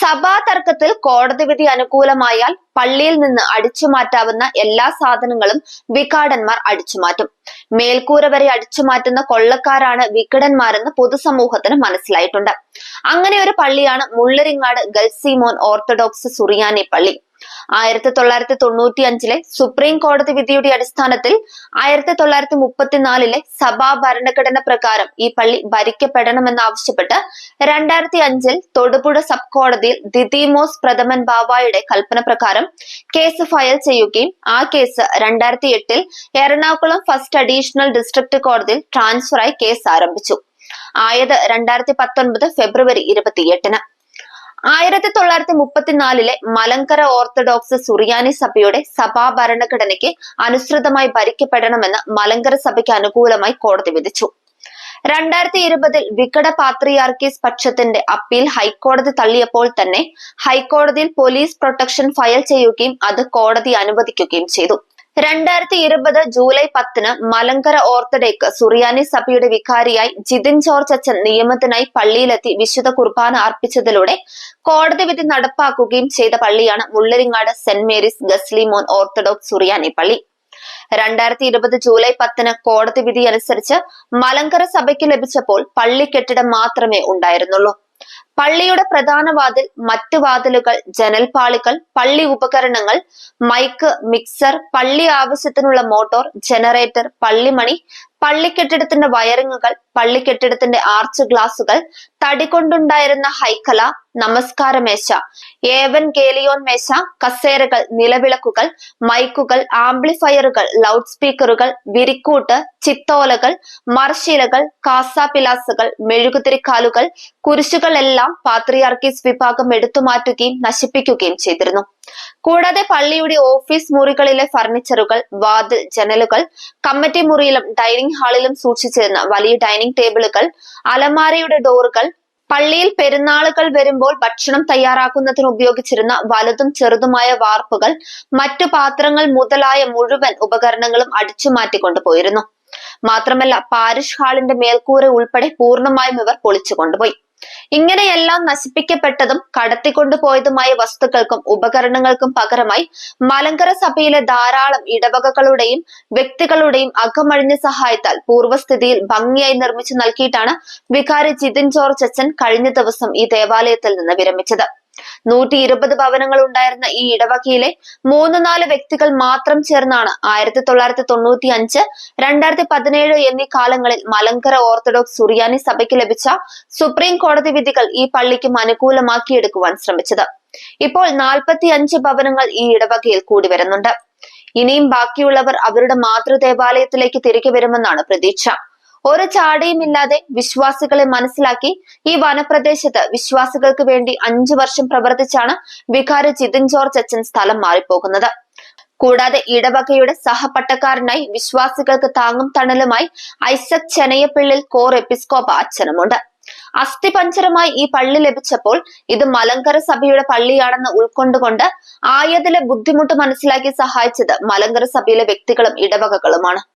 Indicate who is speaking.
Speaker 1: സഭാ തർക്കത്തിൽ കോടതി വിധി അനുകൂലമായാൽ പള്ളിയിൽ നിന്ന് അടിച്ചുമാറ്റാവുന്ന എല്ലാ സാധനങ്ങളും വികാടന്മാർ അടിച്ചുമാറ്റും. മേൽക്കൂര വരെ അടിച്ചുമാറ്റുന്ന കൊള്ളക്കാരാണ് വികടന്മാരെന്ന് പൊതുസമൂഹത്തിന് മനസ്സിലായിട്ടുണ്ട്. അങ്ങനെ ഒരു പള്ളിയാണ് മുള്ളരിങ്ങാട് ഗൽസിമോൻ ഓർത്തഡോക്സ് സുറിയാനി പള്ളി. ആയിരത്തി തൊള്ളായിരത്തി തൊണ്ണൂറ്റി അഞ്ചിലെ സുപ്രീം കോടതി വിധിയുടെ അടിസ്ഥാനത്തിൽ ആയിരത്തി തൊള്ളായിരത്തി മുപ്പത്തിനാലിലെ സഭാ ഭരണഘടന പ്രകാരം ഈ പള്ളി ഭരിക്കപ്പെടണമെന്നാവശ്യപ്പെട്ട് രണ്ടായിരത്തി അഞ്ചിൽ തൊടുപുഴ സബ് കോടതിയിൽ ദിദിമോസ് പ്രഥമൻ ബാവായുടെ കൽപ്പന പ്രകാരം കേസ് ഫയൽ ചെയ്യുകയും ആ കേസ് രണ്ടായിരത്തി എട്ടിൽ എറണാകുളം ഫസ്റ്റ് അഡീഷണൽ ഡിസ്ട്രിക്ട് കോടതിയിൽ ട്രാൻസ്ഫറായി കേസ് ആരംഭിച്ചു. ആയത് രണ്ടായിരത്തി പത്തൊൻപത് ഫെബ്രുവരി ഇരുപത്തിയെട്ടിന്. ആയിരത്തി തൊള്ളായിരത്തി മുപ്പത്തിനാലിലെ മലങ്കര ഓർത്തഡോക്സ് സുറിയാനി സഭയുടെ സഭാ ഭരണഘടനയ്ക്ക് അനുസൃതമായി ഭരിക്കപ്പെടണമെന്ന് മലങ്കര സഭയ്ക്ക് അനുകൂലമായി കോടതി വിധിച്ചു. രണ്ടായിരത്തി ഇരുപതിൽ വികട പാത്രിയാർക്കീസ് പക്ഷത്തിന്റെ അപ്പീൽ ഹൈക്കോടതി തള്ളിയപ്പോൾ തന്നെ ഹൈക്കോടതിയിൽ പോലീസ് പ്രൊട്ടക്ഷൻ ഫയൽ ചെയ്യുകയും അത് കോടതി അനുവദിക്കുകയും ചെയ്തു. രണ്ടായിരത്തി ഇരുപത് ജൂലൈ പത്തിന് മലങ്കര ഓർത്തഡേക്ക് സുറിയാനി സഭയുടെ വികാരിയായി ജിതിൻ ജോർജ് അച്ഛൻ നിയമത്തിനായി പള്ളിയിലെത്തി വിശുദ്ധ കുർബാന അർപ്പിച്ചതിലൂടെ കോടതി വിധി നടപ്പാക്കുകയും ചെയ്ത പള്ളിയാണ് മുള്ളരിങ്ങാട് സെന്റ് മേരീസ് ഗസ്ലിമോൻ ഓർത്തഡോക്സ് സുറിയാനി പള്ളി. രണ്ടായിരത്തി ഇരുപത് ജൂലൈ പത്തിന് കോടതി വിധി അനുസരിച്ച് മലങ്കര സഭയ്ക്ക് ലഭിച്ചപ്പോൾ പള്ളി കെട്ടിടം മാത്രമേ ഉണ്ടായിരുന്നുള്ളൂ. പള്ളിയുടെ പ്രധാന വാതിൽ മറ്റു വാതിലുകൾ ജനൽപാളികൾ പള്ളി ഉപകരണങ്ങൾ മൈക്ക് മിക്സർ പള്ളി ആവശ്യത്തിനുള്ള മോട്ടോർ ജനറേറ്റർ പള്ളിമണി പള്ളിക്കെട്ടിടത്തിന്റെ വയറിങ്ങുകൾ പള്ളിക്കെട്ടിടത്തിന്റെ ആർച്ച് ഗ്ലാസുകൾ തടി കൊണ്ടുണ്ടായിരുന്ന ഹൈക്കല നമസ്കാര മേശ ഏവൻ ഗേലിയോൻ മേശ കസേരകൾ നിലവിളക്കുകൾ മൈക്കുകൾ ആംപ്ലിഫയറുകൾ ലൗഡ് സ്പീക്കറുകൾ വിരിക്കൂട്ട് ചിത്തോലകൾ മർശീലകൾ കാസാപിലാസുകൾ മെഴുകുതിരിക്കാലുകൾ കുരിശുകൾ എല്ലാം പാത്രിയാർക്കീസ് വിഭാഗം എടുത്തുമാറ്റുകയും നശിപ്പിക്കുകയും ചെയ്തിരുന്നു. കൂടാതെ പള്ളിയുടെ ഓഫീസ് മുറികളിലെ ഫർണിച്ചറുകൾ വാതിൽ ജനലുകൾ കമ്മിറ്റി മുറിയിലും ഡൈനിങ് ഹാളിലും സൂക്ഷിച്ചിരുന്ന വലിയ ഡൈനിങ് ടേബിളുകൾ അലമാരയുടെ ഡോറുകൾ പള്ളിയിൽ പെരുന്നാളുകൾ വരുമ്പോൾ ഭക്ഷണം തയ്യാറാക്കുന്നതിന് ഉപയോഗിച്ചിരുന്ന വലുതും ചെറുതുമായ വാർപ്പുകൾ മറ്റു പാത്രങ്ങൾ മുതലായ മുഴുവൻ ഉപകരണങ്ങളും അടിച്ചു മാറ്റിക്കൊണ്ടുപോയിരുന്നു മാത്രമല്ല പാരിഷ് ഹാളിന്റെ മേൽക്കൂര ഉൾപ്പെടെ പൂർണമായും ഇവർ പൊളിച്ചു കൊണ്ടുപോയി. ഇങ്ങനെയെല്ലാം നശിപ്പിക്കപ്പെട്ടതും കടത്തിക്കൊണ്ടുപോയതുമായ വസ്തുക്കൾക്കും ഉപകരണങ്ങൾക്കും പകരമായി മലങ്കര സഭയിലെ ധാരാളം ഇടവകകളുടെയും വ്യക്തികളുടെയും അകമഴിഞ്ഞ സഹായത്താൽ പൂർവസ്ഥിതിയിൽ ഭംഗിയായി നിർമ്മിച്ചു നൽകിയിട്ടാണ് വികാരി ജിതിൻ ജോർജ് അച്ഛൻ കഴിഞ്ഞ ദിവസം ഈ ദേവാലയത്തിൽ നിന്ന് വിരമിച്ചത്. നൂറ്റി ഇരുപത് ഭവനങ്ങൾ ഉണ്ടായിരുന്ന ഈ ഇടവകയിലെ മൂന്ന് നാല് വ്യക്തികൾ മാത്രം ചേർന്നാണ് ആയിരത്തി തൊള്ളായിരത്തി തൊണ്ണൂറ്റി അഞ്ച് രണ്ടായിരത്തി പതിനേഴ് എന്നീ കാലങ്ങളിൽ മലങ്കര ഓർത്തഡോക്സ് സുറിയാനി സഭയ്ക്ക് ലഭിച്ച സുപ്രീം കോടതി വിധികൾ ഈ പള്ളിക്കും അനുകൂലമാക്കിയെടുക്കുവാൻ ശ്രമിച്ചത്. ഇപ്പോൾ നാൽപ്പത്തി അഞ്ച് ഭവനങ്ങൾ ഈ ഇടവകയിൽ കൂടി വരുന്നുണ്ട്. ഇനിയും ബാക്കിയുള്ളവർ അവരുടെ മാതൃദേവാലയത്തിലേക്ക് തിരികെ വരുമെന്നാണ് പ്രതീക്ഷ. ഒരു ചാടിയുമില്ലാതെ വിശ്വാസികളെ മനസ്സിലാക്കി ഈ വനപ്രദേശത്ത് വിശ്വാസികൾക്ക് വേണ്ടി അഞ്ചു വർഷം പ്രവർത്തിച്ചാണ് വികാര ജിതിൻ ജോർജ് അച്ഛൻ സ്ഥലം മാറിപ്പോകുന്നത്. കൂടാതെ ഇടവകയുടെ സഹപട്ടക്കാരനായി വിശ്വാസികൾക്ക് താങ്ങും തണലുമായി ഐസക് ചെനയപ്പിള്ളിൽ കോർ എപ്പിസ്കോപ്പ അച്ഛനുമുണ്ട്. അസ്ഥിപഞ്ചരമായി ഈ പള്ളി ലഭിച്ചപ്പോൾ ഇത് മലങ്കര സഭയുടെ പള്ളിയാണെന്ന് ഉൾക്കൊണ്ടുകൊണ്ട് ആയതിലെ ബുദ്ധിമുട്ട് മനസ്സിലാക്കി സഹായിച്ചത് മലങ്കര സഭയിലെ വ്യക്തികളും ഇടവകകളുമാണ്.